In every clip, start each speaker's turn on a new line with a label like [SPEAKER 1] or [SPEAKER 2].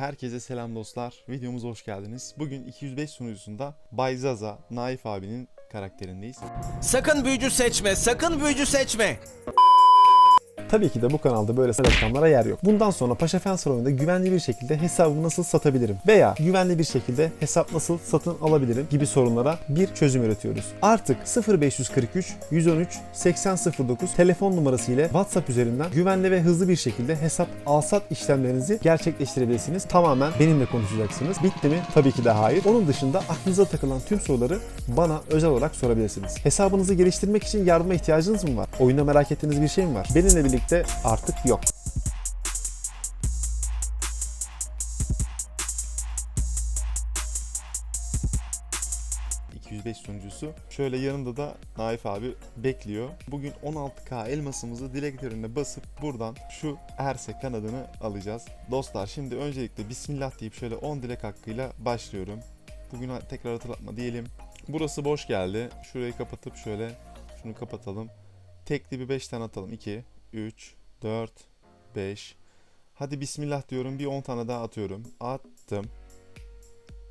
[SPEAKER 1] Herkese selam dostlar. Videomuza hoş geldiniz. Bugün 205 sunucusunda Bay Zaza, Naif abinin karakterindeyiz.
[SPEAKER 2] Sakın büyücü seçme, sakın büyücü seçme.
[SPEAKER 3] Tabii ki de bu kanalda böyle reklamlara yer yok. Bundan sonra Paşa Fencer oyunda güvenli bir şekilde hesabımı nasıl satabilirim veya güvenli bir şekilde hesap nasıl satın alabilirim gibi sorunlara bir çözüm üretiyoruz. Artık 0543 113 8009 telefon numarası ile WhatsApp üzerinden güvenli ve hızlı bir şekilde hesap alsat işlemlerinizi gerçekleştirebilirsiniz. Tamamen benimle konuşacaksınız. Bitti mi? Tabii ki de hayır. Onun dışında aklınıza takılan tüm soruları bana özel olarak sorabilirsiniz. Hesabınızı geliştirmek için yardıma ihtiyacınız mı var? Oyunda merak ettiğiniz bir şey mi var? Benimle birlikte artık yok.
[SPEAKER 1] Cık, 205 sunucusu. Şöyle yanında da Naif abi bekliyor. Bugün 16K elmasımızı dilek önüne basıp buradan şu Erse kanadını alacağız. Dostlar şimdi öncelikle Bismillah deyip şöyle 10 dilek hakkıyla başlıyorum. Bugün tekrar hatırlatma diyelim. Burası boş geldi. Şurayı kapatıp şöyle şunu kapatalım. Tekli bir 5 tane atalım. 2, 3, 4, 5. Hadi bismillah diyorum. Bir 10 tane daha atıyorum. Attım.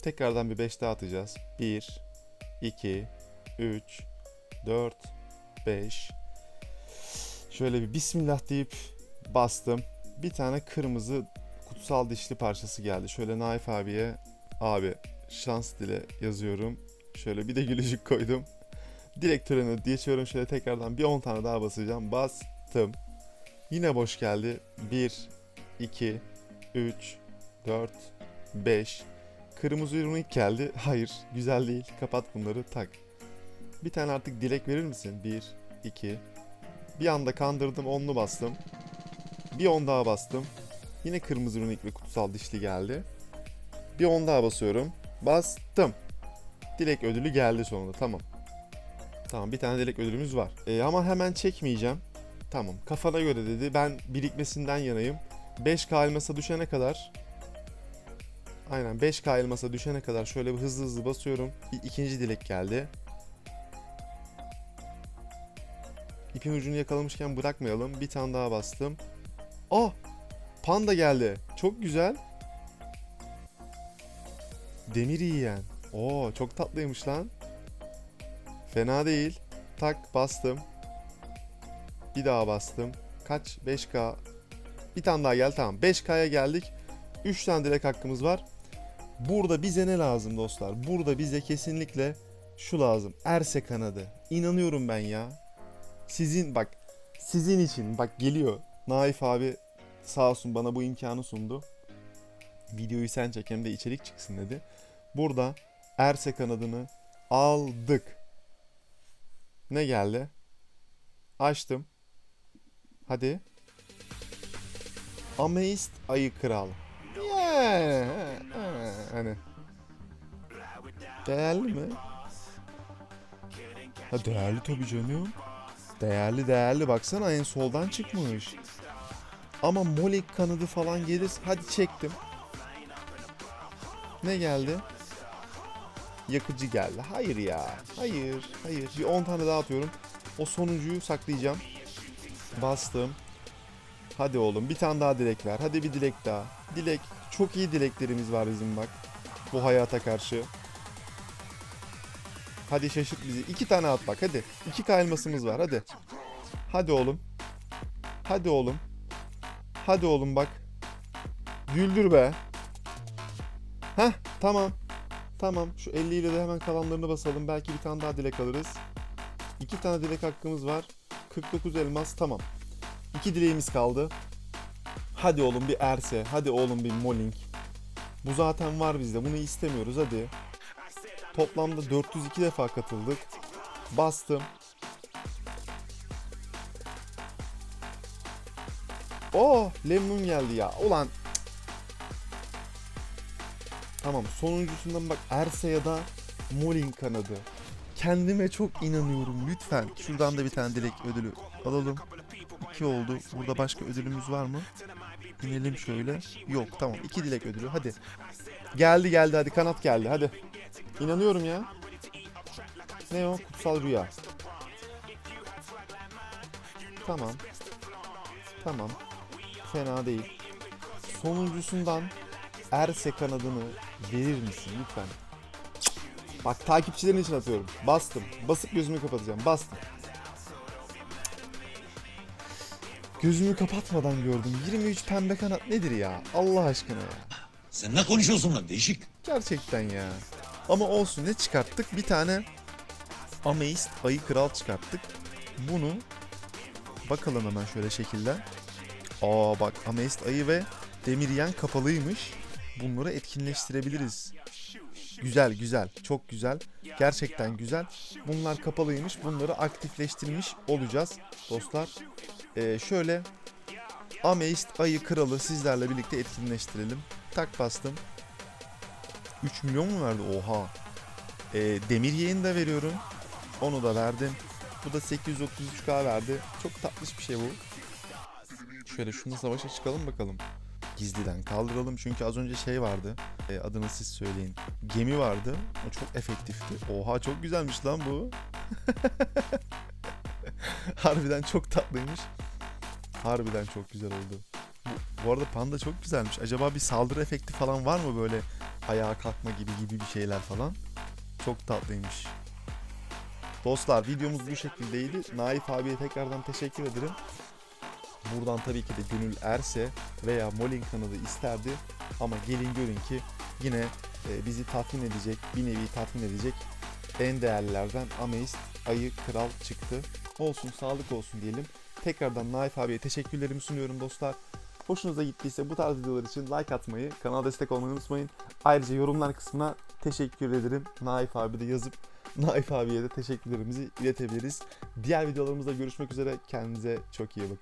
[SPEAKER 1] Tekrardan bir 5 daha atacağız. 1, 2, 3, 4, 5. Şöyle bir bismillah deyip bastım. Bir tane kırmızı kutsal dişli parçası geldi. Şöyle Naif abiye abi şans dile yazıyorum. Şöyle bir de gülücük koydum. Direkt törene geçiyorum. Şöyle tekrardan bir 10 tane daha basacağım. Bastım. Yine boş geldi. 1, 2, 3, 4, 5. Kırmızı ironik geldi. Hayır, güzel değil. Kapat bunları, tak. Bir tane artık dilek verir misin? 1, 2. Bir anda kandırdım, onlu bastım. Bir on daha bastım. Yine kırmızı ironik ve kutsal dişli geldi. Bir on daha basıyorum. Bastım. Dilek ödülü geldi sonunda. Tamam. Tamam bir tane dilek ödülümüz var. Ee, ama hemen çekmeyeceğim. Tamam kafana göre dedi. Ben birikmesinden yanayım. 5K elmasa düşene kadar Aynen 5K elmasa düşene kadar şöyle bir hızlı hızlı basıyorum. Bir ikinci dilek geldi. İpin ucunu yakalamışken bırakmayalım. Bir tane daha bastım. Ah! Panda geldi. Çok güzel. Demir yiyen. Oo çok tatlıymış lan. Fena değil. Tak bastım. Bir daha bastım. Kaç? 5K. Bir tane daha gel tamam. 5K'ya geldik. 3 tane dilek hakkımız var. Burada bize ne lazım dostlar? Burada bize kesinlikle şu lazım. Erse kanadı. İnanıyorum ben ya. Sizin bak sizin için bak geliyor. Naif abi sağ olsun bana bu imkanı sundu. Videoyu sen çek hem de içerik çıksın dedi. Burada Erse kanadını aldık. Ne geldi? Açtım. Hadi. Ameist ayı kral. Yani, ha, hani. Değerli mi? Ha değerli tabii canım. Değerli değerli baksana en soldan çıkmış. Ama Molik kanadı falan gelir. Hadi çektim. Ne geldi? Yakıcı geldi. Hayır ya. Hayır. Hayır. Bir 10 tane daha atıyorum. O sonuncuyu saklayacağım. Bastım. Hadi oğlum bir tane daha dilek ver. Hadi bir dilek daha. Dilek. Çok iyi dileklerimiz var bizim bak. Bu hayata karşı. Hadi şaşırt bizi. İki tane at bak hadi. İki kayılmasımız var hadi. Hadi oğlum. Hadi oğlum. Hadi oğlum bak. Güldür be. Heh tamam. Tamam şu 50 ile de hemen kalanlarını basalım. Belki bir tane daha dilek alırız. İki tane dilek hakkımız var. 49 elmas tamam. İki dileğimiz kaldı. Hadi oğlum bir Erse. Hadi oğlum bir Molink. Bu zaten var bizde. Bunu istemiyoruz hadi. Toplamda 402 defa katıldık. Bastım. Oh Lemnun geldi ya. Ulan. Tamam sonuncusundan bak Erse ya da Molin kanadı. Kendime çok inanıyorum lütfen. Şuradan da bir tane dilek ödülü alalım. 2 oldu. Burada başka ödülümüz var mı? İnelim şöyle. Yok tamam. 2 dilek ödülü. Hadi. Geldi geldi hadi kanat geldi hadi. İnanıyorum ya. Ne o? Kutsal rüya. Tamam. Tamam. Fena değil. Sonuncusundan Erse kanadını verir misin lütfen? Bak takipçilerin için atıyorum. Bastım. Basıp gözümü kapatacağım. Bastım. Gözümü kapatmadan gördüm. 23 pembe kanat nedir ya? Allah aşkına ya.
[SPEAKER 4] Sen ne konuşuyorsun lan değişik.
[SPEAKER 1] Gerçekten ya. Ama olsun ne çıkarttık? Bir tane Ameist ayı kral çıkarttık. Bunu bakalım hemen şöyle şekilde. Aa bak Ameist ayı ve Demiryen kapalıymış. Bunları etkinleştirebiliriz. Güzel güzel. Çok güzel. Gerçekten güzel. Bunlar kapalıymış. Bunları aktifleştirmiş olacağız dostlar. Ee, şöyle Ameist ayı kralı sizlerle birlikte etkinleştirelim. Tak bastım. 3 milyon mu verdi? Oha. Ee, demir yayını da veriyorum. Onu da verdim. Bu da 833k verdi. Çok tatlış bir şey bu. Şöyle şunu savaşa çıkalım bakalım. Gizliden kaldıralım çünkü az önce şey vardı. Ee, adını siz söyleyin. Gemi vardı. O çok efektifti. Oha çok güzelmiş lan bu. Harbiden çok tatlıymış. Harbiden çok güzel oldu. Bu, bu arada panda çok güzelmiş. Acaba bir saldırı efekti falan var mı böyle ayağa kalkma gibi gibi bir şeyler falan. Çok tatlıymış. Dostlar videomuz bu şekildeydi. Naif abiye tekrardan teşekkür ederim. Buradan tabii ki de Gönül Erse veya Molin kanalı isterdi. Ama gelin görün ki yine e, bizi tatmin edecek, bir nevi tatmin edecek en değerlilerden Ameist Ayı Kral çıktı. Olsun sağlık olsun diyelim. Tekrardan Naif abiye teşekkürlerimi sunuyorum dostlar. Hoşunuza gittiyse bu tarz videolar için like atmayı, kanala destek olmayı unutmayın. Ayrıca yorumlar kısmına teşekkür ederim. Naif abi de yazıp Naif abiye de teşekkürlerimizi iletebiliriz. Diğer videolarımızda görüşmek üzere. Kendinize çok iyi bakın.